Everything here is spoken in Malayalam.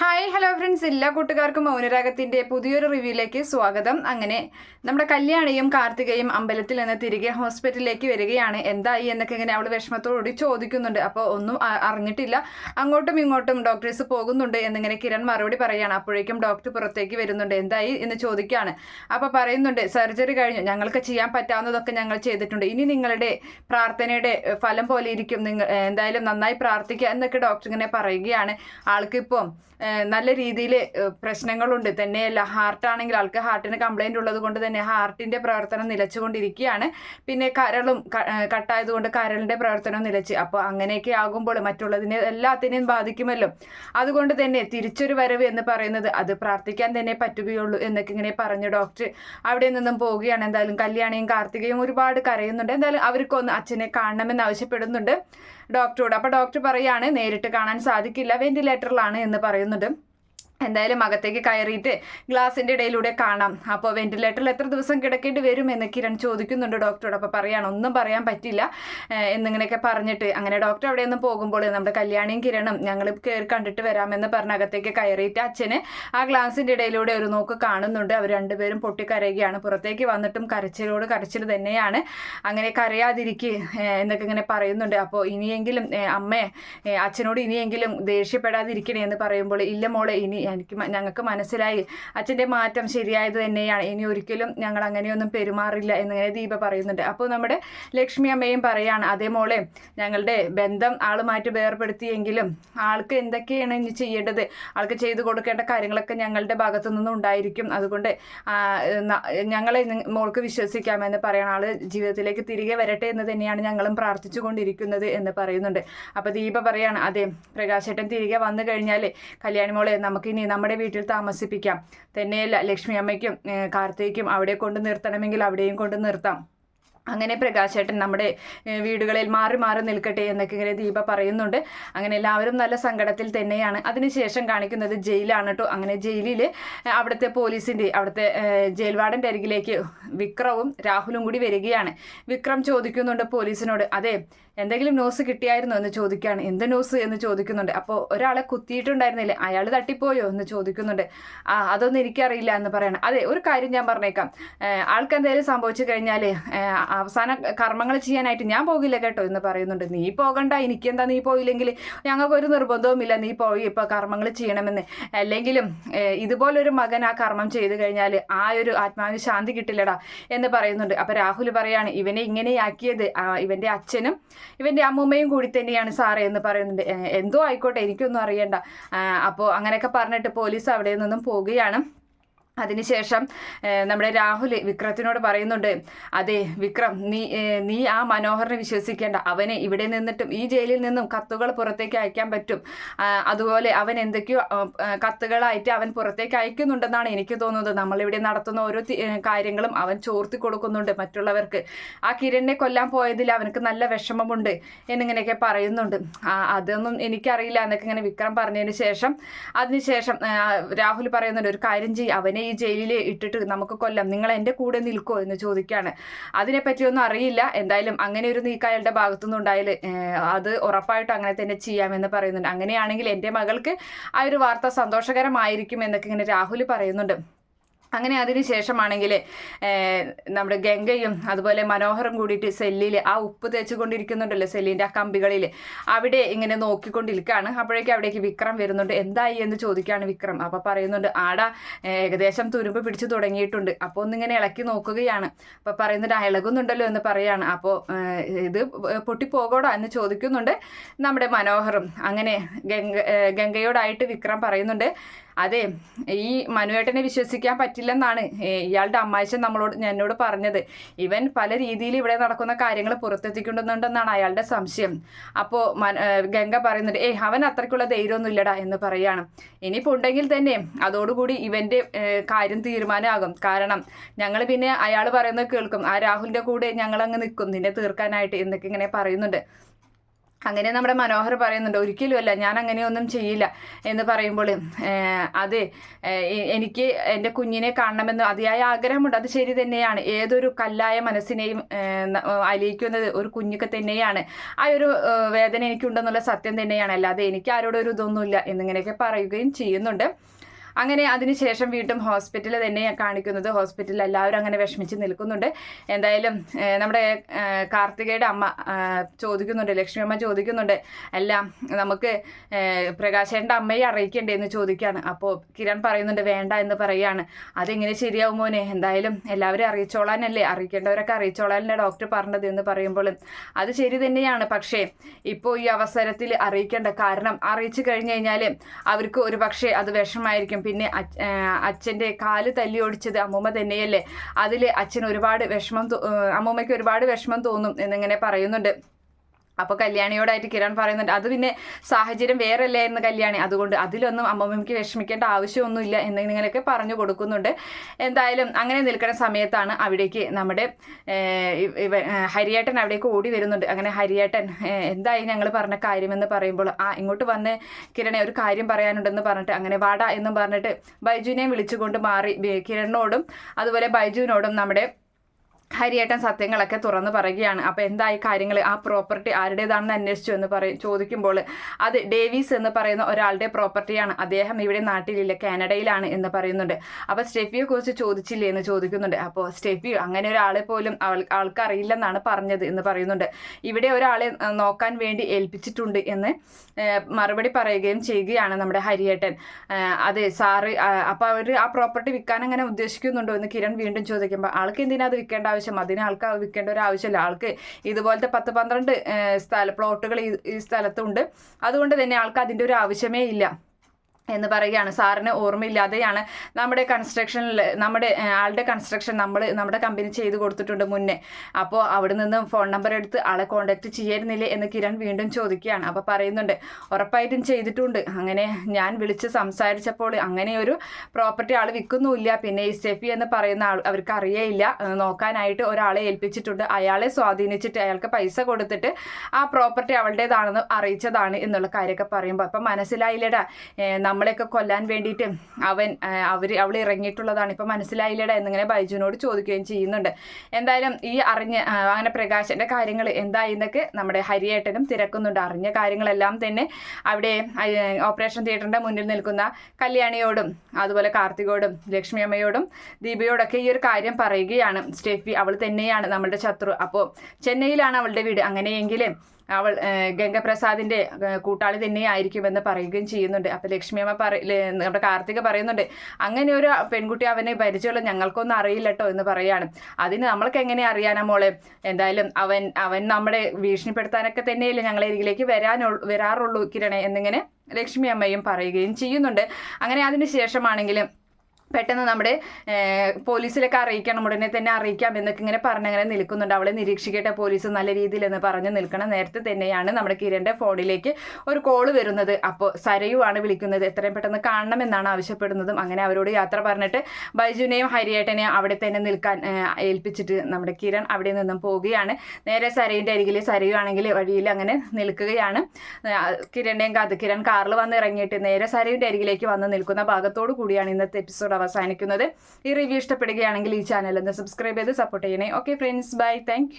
ഹായ് ഹലോ ഫ്രണ്ട്സ് എല്ലാ കൂട്ടുകാർക്കും മൗനരാഗത്തിന്റെ പുതിയൊരു റിവ്യൂയിലേക്ക് സ്വാഗതം. അങ്ങനെ നമ്മുടെ കല്യാണിയും കാർത്തികയും അമ്പലത്തിൽ നിന്ന് തിരികെ ഹോസ്പിറ്റലിലേക്ക് വരികയാണ്. എന്തായി എന്നൊക്കെ ഇങ്ങനെ അവൾ വിഷമത്തോടുകൂടി ചോദിക്കുന്നുണ്ട്. അപ്പോൾ ഒന്നും അറിഞ്ഞിട്ടില്ല. അങ്ങോട്ടും ഇങ്ങോട്ടും ഡോക്ടേഴ്സ് പോകുന്നുണ്ട് എന്നിങ്ങനെ കിരൺ മറുപടി പറയുകയാണ് അപ്പോഴേക്കും ഡോക്ടർ പുറത്തേക്ക് വരുന്നുണ്ട്. എന്തായി എന്ന് ചോദിക്കുകയാണ് അപ്പോൾ പറയുന്നുണ്ട് സർജറി കഴിഞ്ഞു. ഞങ്ങൾക്ക് ചെയ്യാൻ പറ്റാവുന്നതൊക്കെ ഞങ്ങൾ ചെയ്തിട്ടുണ്ട്. ഇനി നിങ്ങളുടെ പ്രാർത്ഥനയുടെ ഫലം പോലെ ഇരിക്കും. നിങ്ങൾ എന്തായാലും നന്നായി പ്രാർത്ഥിക്കുക എന്നൊക്കെ ഡോക്ടർ ഇങ്ങനെ പറയുകയാണ്. ആൾക്കിപ്പം നല്ല രീതിയിൽ പ്രശ്നങ്ങളുണ്ട്. തന്നെയല്ല ഹാർട്ടാണെങ്കിൽ ആൾക്ക് ഹാർട്ടിന് കംപ്ലൈന്റ് ഉള്ളത് കൊണ്ട് തന്നെ ഹാർട്ടിന്റെ പ്രവർത്തനം നിലച്ചുകൊണ്ടിരിക്കുകയാണ്. പിന്നെ കരളും കട്ടായതുകൊണ്ട് കരളിന്റെ പ്രവർത്തനവും നിലച്ച്. അപ്പോൾ അങ്ങനെയൊക്കെ ആകുമ്പോൾ മറ്റുള്ളതിനെ എല്ലാത്തിനെയും ബാധിക്കുമല്ലോ. അതുകൊണ്ട് തന്നെ തിരിച്ചൊരു വരവ് എന്ന് പറയുന്നത് അത് പ്രാർത്ഥിക്കാൻ തന്നെ പറ്റുകയുള്ളൂ എന്നൊക്കെ ഇങ്ങനെ പറഞ്ഞു ഡോക്ടർ അവിടെ നിന്നും പോവുകയാണ്. എന്തായാലും കല്യാണിയും കാർത്തികയും ഒരുപാട് കരയുന്നുണ്ട്. എന്തായാലും അവർക്കൊന്ന് അച്ഛനെ കാണണമെന്ന് ആവശ്യപ്പെടുന്നുണ്ട്. ഡോക്ടറോട്. അപ്പോൾ ഡോക്ടർ പറയാണ് നേരിട്ട് കാണാൻ സാധിക്കില്ല വെന്റിലേറ്ററിലാണ് എന്ന് പറയുന്നുണ്ട് എന്തായാലും അകത്തേക്ക് കയറിയിട്ട് ഗ്ലാസിന്റെ ഇടയിലൂടെ കാണാം. അപ്പോൾ വെന്റിലേറ്ററിൽ എത്ര ദിവസം കിടക്കേണ്ടി വരും എന്ന് കിരൺ ചോദിക്കുന്നുണ്ട് ഡോക്ടറോട് അപ്പോൾ പറയാണ് ഒന്നും പറയാൻ പറ്റില്ല. എന്നിങ്ങനെയൊക്കെ പറഞ്ഞിട്ട് അങ്ങനെ ഡോക്ടർ അവിടെ നിന്ന് പോകുമ്പോൾ നമ്മുടെ കല്യാണിയും കിരണും ഞങ്ങൾ കയറി കണ്ടിട്ട് വരാമെന്ന് പറഞ്ഞ് അകത്തേക്ക് കയറിയിട്ട് അച്ഛന് ആ ഗ്ലാസിന്റെ ഇടയിലൂടെ ഒരു നോക്ക് കാണുന്നുണ്ട്. അവർ രണ്ടുപേരും പൊട്ടിക്കരയുകയാണ്. പുറത്തേക്ക് വന്നിട്ടും കരച്ചിലോട് കരച്ചിൽ തന്നെയാണ്. അങ്ങനെ കരയാതിരിക്കുക എന്നൊക്കെ ഇങ്ങനെ പറയുന്നുണ്ട്. അപ്പോൾ ഇനിയെങ്കിലും അമ്മേ അച്ഛനോട് ഇനിയെങ്കിലും ദേഷ്യപ്പെടാതിരിക്കണേ എന്ന് പറയുമ്പോൾ ഇല്ല മോളെ ഇനി എനിക്ക് ഞങ്ങൾക്ക് മനസ്സിലായി. അച്ഛന്റെ മാറ്റം ശരിയായത് തന്നെയാണ്. ഇനി ഒരിക്കലും ഞങ്ങൾ അങ്ങനെയൊന്നും പെരുമാറില്ല എന്നിങ്ങനെ ദീപ പറയുന്നുണ്ട്. അപ്പോൾ നമ്മുടെ ലക്ഷ്മി അമ്മയും പറയാണ് അതേ മോളെ ഞങ്ങളുടെ ബന്ധം ആളുമായിട്ട് വേർപെടുത്തിയെങ്കിലും ആൾക്ക് എന്തൊക്കെയാണ് ഇനി ചെയ്യേണ്ടത്? ആൾക്ക് ചെയ്തു കൊടുക്കേണ്ട കാര്യങ്ങളൊക്കെ ഞങ്ങളുടെ ഭാഗത്തു നിന്നും ഉണ്ടായിരിക്കും. അതുകൊണ്ട് ഞങ്ങളെ മോൾക്ക് വിശ്വസിക്കാമെന്ന് പറയണം. ആൾ ജീവിതത്തിലേക്ക് തിരികെ വരട്ടെ എന്ന് തന്നെയാണ് ഞങ്ങളും പ്രാർത്ഥിച്ചു കൊണ്ടിരിക്കുന്നത് എന്ന് പറയുന്നുണ്ട്. അപ്പോൾ ദീപ പറയാണ് അതെ പ്രകാശേട്ടൻ തിരികെ വന്നു കഴിഞ്ഞാൽ കല്യാണി മോളെ നമുക്കിനി നമ്മുടെ വീട്ടിൽ താമസിപ്പിക്കാം. തന്നെയല്ല ലക്ഷ്മി അമ്മയ്ക്കും കാർത്തിക്കും അവിടെ കൊണ്ട് നിർത്തണമെങ്കിൽ അവിടെയും കൊണ്ട് നിർത്താം. അങ്ങനെ പ്രകാശേട്ടൻ നമ്മുടെ വീടുകളിൽ മാറി മാറി നിൽക്കട്ടെ എന്നൊക്കെ ഇങ്ങനെ ദീപ പറയുന്നുണ്ട്. അങ്ങനെ എല്ലാവരും നല്ല സങ്കടത്തിൽ തന്നെയാണ്. അതിനുശേഷം കാണിക്കുന്നത് ജയിലാണ് കേട്ടോ അങ്ങനെ ജയിലിൽ അവിടുത്തെ പോലീസിന്റെ അവിടുത്തെ ജയിൽവാർഡന്റെ ജയിൽ വാർഡന്റെ അരികിലേക്ക് വിക്രവും രാഹുലും കൂടി വരികയാണ്. വിക്രം ചോദിക്കുന്നുണ്ട് പോലീസിനോട് അതെ എന്തെങ്കിലും ന്യൂസ് കിട്ടിയായിരുന്നോ എന്ന് ചോദിക്കുകയാണ് എന്ത് ന്യൂസ് എന്ന് ചോദിക്കുന്നുണ്ട്. അപ്പോൾ ഒരാളെ കുത്തിയിട്ടുണ്ടായിരുന്നില്ലേ? അയാൾ തട്ടിപ്പോയോ എന്ന് ചോദിക്കുന്നുണ്ട്. ആ അതൊന്നും എനിക്കറിയില്ല എന്ന് പറയണം. അതെ ഒരു കാര്യം ഞാൻ പറഞ്ഞേക്കാം. ആൾക്ക് എന്തെങ്കിലും സംഭവിച്ചു കഴിഞ്ഞാൽ അവസാന കർമ്മങ്ങൾ ചെയ്യാനായിട്ട് ഞാൻ പോകില്ല കേട്ടോ എന്ന് പറയുന്നുണ്ട്. നീ പോകണ്ട എനിക്കെന്താ നീ പോയില്ലെങ്കിൽ? ഞങ്ങൾക്കൊരു നിർബന്ധവുമില്ല. നീ പോയി ഇപ്പോൾ കർമ്മങ്ങൾ ചെയ്യണമെന്ന്. അല്ലെങ്കിലും ഇതുപോലൊരു മകൻ ആ കർമ്മം ചെയ്തു കഴിഞ്ഞാൽ ആ ഒരു ആത്മാവിന് ശാന്തി കിട്ടില്ലടാ എന്ന് പറയുന്നുണ്ട്. അപ്പോൾ രാഹുൽ പറയാണ് ഇവനെ ഇങ്ങനെയാക്കിയത് ഇവന്റെ അച്ഛനും ഇവന്റെ അമ്മൂമ്മയും കൂടി തന്നെയാണ് സാറേ എന്ന് പറയുന്നുണ്ട്. "ഏഹ്, എന്തോ ആയിക്കോട്ടെ എനിക്കൊന്നും അറിയണ്ട. അപ്പോൾ അങ്ങനെയൊക്കെ പറഞ്ഞിട്ട് പോലീസ് അവിടെ നിന്നും പോവുകയാണ്. അതിനുശേഷം നമ്മുടെ രാഹുൽ വിക്രത്തിനോട് പറയുന്നുണ്ട് അതെ വിക്രം നീ നീ ആ മനോഹറിനെ വിശ്വസിക്കേണ്ട. അവനെ ഇവിടെ നിന്നിട്ടും ഈ ജയിലിൽ നിന്നും കത്തുകൾ പുറത്തേക്ക് അയക്കാൻ പറ്റും. അതുപോലെ അവൻ എന്തൊക്കെയോ കത്തുകളായിട്ട് അവൻ പുറത്തേക്ക് അയക്കുന്നുണ്ടെന്നാണ് എനിക്ക് തോന്നുന്നത്. നമ്മളിവിടെ നടത്തുന്ന ഓരോ കാര്യങ്ങളും അവൻ ചോർത്തി കൊടുക്കുന്നുണ്ട് മറ്റുള്ളവർക്ക്. ആ കിരണിനെ കൊല്ലാൻ പോയതിൽ അവനക്ക് നല്ല വിഷമമുണ്ട് എന്നിങ്ങനെയൊക്കെ പറയുന്നുണ്ട്. അതൊന്നും എനിക്കറിയില്ല എന്നൊക്കെ ഇങ്ങനെ വിക്രം പറഞ്ഞതിന് ശേഷം അതിനുശേഷം രാഹുൽ പറയുന്നുണ്ട് ഒരു കാര്യം ചെയ്യും. അവനെ ഈ ജയിലിൽ ഇട്ടിട്ട് നമുക്ക് കൊല്ലാം. നിങ്ങൾ എന്റെ കൂടെ നിൽക്കുമോ എന്ന് ചോദിക്കുകയാണ് അതിനെപ്പറ്റിയൊന്നും അറിയില്ല. എന്തായാലും അങ്ങനെ ഒരു നീക്കം അയാളുടെ ഭാഗത്തുനിന്ന് ഉണ്ടായാൽ അത് ഉറപ്പായിട്ട് അങ്ങനെ തന്നെ ചെയ്യാമെന്ന് പറയുന്നുണ്ട്. അങ്ങനെയാണെങ്കിൽ എന്റെ മകൾക്ക് ആ ഒരു വാർത്ത സന്തോഷകരമായിരിക്കും എന്നൊക്കെ ഇങ്ങനെ രാഹുൽ പറയുന്നുണ്ട്. അങ്ങനെ അതിന് ശേഷമാണെങ്കിൽ നമ്മുടെ ഗംഗയും അതുപോലെ മനോഹറും കൂടിയിട്ട് സെല്ലിൽ ആ ഉപ്പ് തേച്ച് കൊണ്ടിരിക്കുന്നുണ്ടല്ലോ സെല്ലിന്റെ ആ കമ്പികളിൽ അവിടെ ഇങ്ങനെ നോക്കിക്കൊണ്ടിരിക്കുകയാണ് അപ്പോഴേക്കും അവിടേക്ക് വിക്രം വരുന്നുണ്ട്. എന്തായി? എന്ന് ചോദിക്കുകയാണ് വിക്രം. അപ്പോൾ പറയുന്നുണ്ട് ആട ഏകദേശം തുരുമ്പ് പിടിച്ചു തുടങ്ങിയിട്ടുണ്ട്. അപ്പോൾ ഒന്നിങ്ങനെ ഇളക്കി നോക്കുകയാണ്. അപ്പോൾ പറയുന്നുണ്ട് ഇളകുന്നുണ്ടല്ലോ എന്ന് പറയാണ്. അപ്പോൾ ഇത് പൊട്ടിപ്പോകോടോ എന്ന് ചോദിക്കുന്നുണ്ട് നമ്മുടെ മനോഹറും. അങ്ങനെ ഗംഗ ഗംഗയോടായിട്ട് വിക്രം പറയുന്നുണ്ട് അതെ ഈ മനുവേട്ടനെ വിശ്വസിക്കാൻ പറ്റില്ലെന്നാണ് ഇയാളുടെ അമ്മായിച്ചൻ നമ്മളോട് എന്നോട് പറഞ്ഞത്. ഇവൻ പല രീതിയിൽ ഇവിടെ നടക്കുന്ന കാര്യങ്ങൾ പുറത്തെത്തിക്കൊണ്ടുണ്ടെന്നാണ് അയാളുടെ സംശയം. അപ്പോൾ ഗംഗ പറയുന്നുണ്ട് ഏയ് അവൻ അത്രയ്ക്കുള്ള ധൈര്യമൊന്നും ഇല്ലടാ എന്ന് പറയാണ്. ഇനിയിപ്പോൾ ഉണ്ടെങ്കിൽ തന്നെ അതോടുകൂടി ഇവന്റെ കാര്യം തീരുമാനമാകും. കാരണം ഞങ്ങൾ പിന്നെ അയാൾ പറയുന്നത് കേൾക്കും ആ രാഹുലിന്റെ കൂടെ ഞങ്ങളങ്ങ് നിൽക്കും നിന്നെ തീർക്കാനായിട്ട് എന്നൊക്കെ ഇങ്ങനെ പറയുന്നുണ്ട്. അങ്ങനെ നമ്മുടെ മനോഹർ പറയുന്നുണ്ട് ഒരിക്കലുമല്ല ഞാൻ അങ്ങനെയൊന്നും ചെയ്യില്ല എന്ന് പറയുമ്പോൾ അതെ എനിക്ക് എന്റെ കുഞ്ഞിനെ കാണണമെന്ന് അതിയായ ആഗ്രഹമുണ്ട്. അത് ശരി തന്നെയാണ്. ഏതൊരു കല്ലായ മനസ്സിനെയും അലിയിക്കുന്നത് ഒരു കുഞ്ഞൊക്കെ തന്നെയാണ്. ആ ഒരു വേദന എനിക്കുണ്ടെന്നുള്ള സത്യം തന്നെയാണ്. അല്ലാതെ എനിക്ക് ആരോടൊരു ഇതൊന്നുമില്ല എന്നിങ്ങനെയൊക്കെ പറയുകയും ചെയ്യുന്നുണ്ട്. അങ്ങനെ അതിനുശേഷം വീണ്ടും ഹോസ്പിറ്റലിൽ തന്നെ കാണിക്കുന്നത്. ഹോസ്പിറ്റലിൽ എല്ലാവരും അങ്ങനെ വിഷമിച്ച് നിൽക്കുന്നുണ്ട്. എന്തായാലും നമ്മുടെ കാർത്തികയുടെ അമ്മ ചോദിക്കുന്നുണ്ട് ലക്ഷ്മി അമ്മ ചോദിക്കുന്നുണ്ട് എല്ലാം നമുക്ക് പ്രകാശേന്റെ അമ്മയെ അറിയിക്കണ്ടേ? എന്ന് ചോദിക്കുകയാണ്. അപ്പോൾ കിരൺ പറയുന്നുണ്ട് വേണ്ട എന്ന് പറയുകയാണ്. അതെങ്ങനെ ശരിയാവും മോനെ? എന്തായാലും എല്ലാവരും അറിയിച്ചോളാനല്ലേ? അറിയിക്കേണ്ടവരൊക്കെ അറിയിച്ചോളാനല്ലേ ഡോക്ടർ പറഞ്ഞത്? എന്ന് പറയുമ്പോൾ അത് ശരി തന്നെയാണ്. പക്ഷേ ഇപ്പോൾ ഈ അവസരത്തിൽ അറിയിക്കേണ്ട കാരണം അറിയിച്ചു കഴിഞ്ഞു കഴിഞ്ഞാൽ അവർക്ക് ഒരു പക്ഷേ അത് വിഷമായിരിക്കും പിന്നെ അച്ഛന്റെ കാൽ തല്ലി ഓടിച്ചത് അമ്മൂമ്മ തന്നെയല്ലേ? അതിൽ അച്ഛൻ ഒരുപാട് വിഷമം അമ്മൂമ്മയ്ക്ക് ഒരുപാട് വിഷമം തോന്നും എന്നിങ്ങനെ പറയുന്നുണ്ട്. അപ്പോൾ കല്യാണിയോടായിട്ട് കിരൺ പറയുന്നുണ്ട്. അത് പിന്നെ സാഹചര്യം വേറെ അല്ലായിരുന്നു കല്യാണി. അതുകൊണ്ട് അതിലൊന്നും അമ്മമ്മയ്ക്ക് വിഷമിക്കേണ്ട ആവശ്യമൊന്നുമില്ല എന്നിങ്ങനെയൊക്കെ പറഞ്ഞു കൊടുക്കുന്നുണ്ട്. എന്തായാലും അങ്ങനെ നിൽക്കുന്ന സമയത്താണ് അവിടേക്ക് നമ്മുടെ ഹരിയേട്ടൻ അവിടേക്ക് ഓടി വരുന്നുണ്ട്. അങ്ങനെ ഹരിയേട്ടൻ എന്തായി ഞങ്ങൾ പറഞ്ഞ കാര്യമെന്ന് പറയുമ്പോൾ ആ ഇങ്ങോട്ട് വന്ന് കിരണെ ഒരു കാര്യം പറയാനുണ്ടെന്ന് പറഞ്ഞിട്ട് അങ്ങനെ വാടാ എന്നും പറഞ്ഞിട്ട് ബൈജുവിനെ വിളിച്ചുകൊണ്ട് മാറി കിരണിനോടും അതുപോലെ ബൈജുവിനോടും നമ്മുടെ ഹരിയേട്ടൻ സത്യങ്ങളൊക്കെ തുറന്നു പറയുകയാണ്. അപ്പോൾ എന്തായി കാര്യങ്ങൾ ആ പ്രോപ്പർട്ടി ആരുടേതാണെന്ന് അന്വേഷിച്ചു എന്ന് പറയും ചോദിക്കുമ്പോൾ അത് ഡേവീസ് എന്ന് പറയുന്ന ഒരാളുടെ പ്രോപ്പർട്ടിയാണ് അദ്ദേഹം ഇവിടെ നാട്ടിലില്ല കാനഡയിലാണ് എന്ന് പറയുന്നുണ്ട്. അപ്പോൾ സ്റ്റെഫിയെ കുറിച്ച് ചോദിച്ചില്ലേ എന്ന് ചോദിക്കുന്നുണ്ട്. അപ്പോൾ സ്റ്റെഫി അങ്ങനെ ഒരാളെ പോലും അവൾ ആൾക്ക് അറിയില്ലെന്നാണ് പറഞ്ഞത് എന്ന് പറയുന്നുണ്ട്. ഇവിടെ ഒരാളെ നോക്കാൻ വേണ്ടി ഏൽപ്പിച്ചിട്ടുണ്ട് എന്ന് മറുപടി പറയുകയും ചെയ്യുകയാണ് നമ്മുടെ ഹരിയേട്ടൻ. അതെ സാറ് അപ്പോൾ അവർ ആ പ്രോപ്പർട്ടി വിൽക്കാൻ അങ്ങനെ ഉദ്ദേശിക്കുന്നുണ്ടോ എന്ന് കിരൺ വീണ്ടും ചോദിക്കുമ്പോൾ ആൾക്ക് എന്തിനാ അത് വിൽക്കേണ്ട ആവശ്യം അതിന് ആൾക്ക് അത് വിൽക്കേണ്ട ഒരു ആവശ്യമില്ല. ആൾക്ക് ഇതുപോലത്തെ പത്ത് പന്ത്രണ്ട് സ്ഥല പ്ലോട്ടുകൾ ഈ സ്ഥലത്തുണ്ട്. അതുകൊണ്ട് തന്നെ ആൾക്ക് അതിന്റെ ഒരു ആവശ്യമേ ഇല്ല. എന്ന് പറയുകയാണ്. സാറിന് ഓർമ്മയില്ലാതെയാണ് നമ്മുടെ കൺസ്ട്രക്ഷനിൽ നമ്മുടെ ആളുടെ കൺസ്ട്രക്ഷൻ നമ്മൾ നമ്മുടെ കമ്പനി ചെയ്ത് കൊടുത്തിട്ടുണ്ട് മുന്നേ. അപ്പോൾ അവിടെ നിന്ന് ഫോൺ നമ്പർ എടുത്ത് ആളെ കോൺടാക്ട് ചെയ്യായിരുന്നില്ലേ എന്ന് കിരൺ വീണ്ടും ചോദിക്കുകയാണ്. അപ്പോൾ പറയുന്നുണ്ട് ഉറപ്പായിട്ടും ചെയ്തിട്ടുണ്ട്. അങ്ങനെ ഞാൻ വിളിച്ച് സംസാരിച്ചപ്പോൾ അങ്ങനെ ഒരു പ്രോപ്പർട്ടി ആൾ വിൽക്കുന്നുമില്ല. പിന്നെ ഈ സ്റ്റെഫി എന്ന് പറയുന്ന ആൾ അവർക്ക് അറിയേയില്ല. നോക്കാനായിട്ട് ഒരാളെ ഏൽപ്പിച്ചിട്ടുണ്ട്. അയാളെ സ്വാധീനിച്ചിട്ട് അയാൾക്ക് പൈസ കൊടുത്തിട്ട് ആ പ്രോപ്പർട്ടി അവളുടേതാണെന്ന് അറിയിച്ചതാണ് എന്നുള്ള കാര്യമൊക്കെ പറയുമ്പോൾ. അപ്പം മനസ്സിലായില്ലടാ നമ്മളെയൊക്കെ കൊല്ലാൻ വേണ്ടിയിട്ട് അവൻ അവർ അവൾ ഇറങ്ങിയിട്ടുള്ളതാണ്. ഇപ്പം മനസ്സിലായില്ലടാ എന്നിങ്ങനെ ബൈജുവിനോട് ചോദിക്കുകയും ചെയ്യുന്നുണ്ട്. എന്തായാലും ഈ അറിഞ്ഞ അങ്ങനെ പ്രകാശന്റെ കാര്യങ്ങൾ എന്തായി എന്നൊക്കെ നമ്മുടെ ഹരിയേട്ടനും തിരക്കുന്നുണ്ട്. അറിഞ്ഞ കാര്യങ്ങളെല്ലാം തന്നെ അവിടെ ഓപ്പറേഷൻ തിയേറ്ററിന്റെ മുന്നിൽ നിൽക്കുന്ന കല്യാണിയോടും അതുപോലെ കാർത്തികോടും ലക്ഷ്മി അമ്മയോടും ദീപയോടൊക്കെ ഈ ഒരു കാര്യം പറയുകയാണ്. സ്റ്റെഫി അവൾ തന്നെയാണ് നമ്മളുടെ ശത്രു. അപ്പോൾ ചെന്നൈയിലാണ് അവളുടെ വീട്. അങ്ങനെയെങ്കിൽ അവൾ ഏഹ്, കൂട്ടാളി തന്നെയായിരിക്കുമെന്ന് പറയുകയും ചെയ്യുന്നുണ്ട്. അപ്പൊ ലക്ഷ്മിയമ്മ പറ നമ്മുടെ കാർത്തിക പറയുന്നുണ്ട് അങ്ങനെ ഒരു പെൺകുട്ടി അവനെ പരിചയമുള്ള ഞങ്ങൾക്കൊന്നും അറിയില്ല കേട്ടോ എന്ന് പറയാണ്. അതിന് നമ്മൾക്ക് എങ്ങനെ അറിയാനാ മോളെ? എന്തായാലും അവൻ അവൻ നമ്മുടെ ഭീഷണിപ്പെടുത്താനൊക്കെ തന്നെയല്ലേ ഞങ്ങളെ അരികിലേക്ക് വരാനുള്ളൂ വരാറുള്ളൂ കിരണേ എന്നിങ്ങനെ ലക്ഷ്മി അമ്മയും പറയുകയും ചെയ്യുന്നുണ്ട്. അങ്ങനെ അതിന് ശേഷമാണെങ്കിലും പെട്ടെന്ന് നമ്മുടെ പോലീസിലൊക്കെ അറിയിക്കണം ഉടനെ തന്നെ അറിയിക്കാം എന്നൊക്കെ ഇങ്ങനെ പറഞ്ഞങ്ങനെ നിൽക്കുന്നുണ്ട്. അവളെ നിരീക്ഷിക്കട്ടെ പോലീസ് നല്ല രീതിയിൽ എന്ന് പറഞ്ഞ് നിൽക്കണം. നേരത്തെ തന്നെയാണ് നമ്മുടെ കിരണിന്റെ ഫോണിലേക്ക് ഒരു കോൾ വരുന്നത്. അപ്പോൾ സരയുവാണ് വിളിക്കുന്നത്. എത്രയും പെട്ടെന്ന് കാണണമെന്നാണ് ആവശ്യപ്പെടുന്നതും. അങ്ങനെ അവരോട് യാത്ര പറഞ്ഞിട്ട് ബൈജുവിനെയും ഹരിയേട്ടനെയും അവിടെ തന്നെ നിൽക്കാൻ ഏൽപ്പിച്ചിട്ട് നമ്മുടെ കിരൺ അവിടെ നിന്നും പോവുകയാണ്. നേരെ സരയുടെ അരികിൽ സരയുവാണെങ്കിൽ വഴിയിൽ അങ്ങനെ നിൽക്കുകയാണ്. കിരണിന്റെയും കഥ കിരൺ കാറിൽ വന്ന് ഇറങ്ങിയിട്ട് നേരെ സരയുടെ അരികിലേക്ക് വന്ന് നിൽക്കുന്ന ഭാഗത്തോടു കൂടിയാണ് ഇന്നത്തെ എപ്പിസോഡ് അവസാനിക്കുന്നത്. ഈ റിവ്യൂ ഇഷ്ടപ്പെടുകയാണെങ്കിൽ ഈ ചാനൽ ഒന്ന് സബ്സ്ക്രൈബ് ചെയ്ത് സപ്പോർട്ട് ചെയ്യണേ. Okay friends bye thank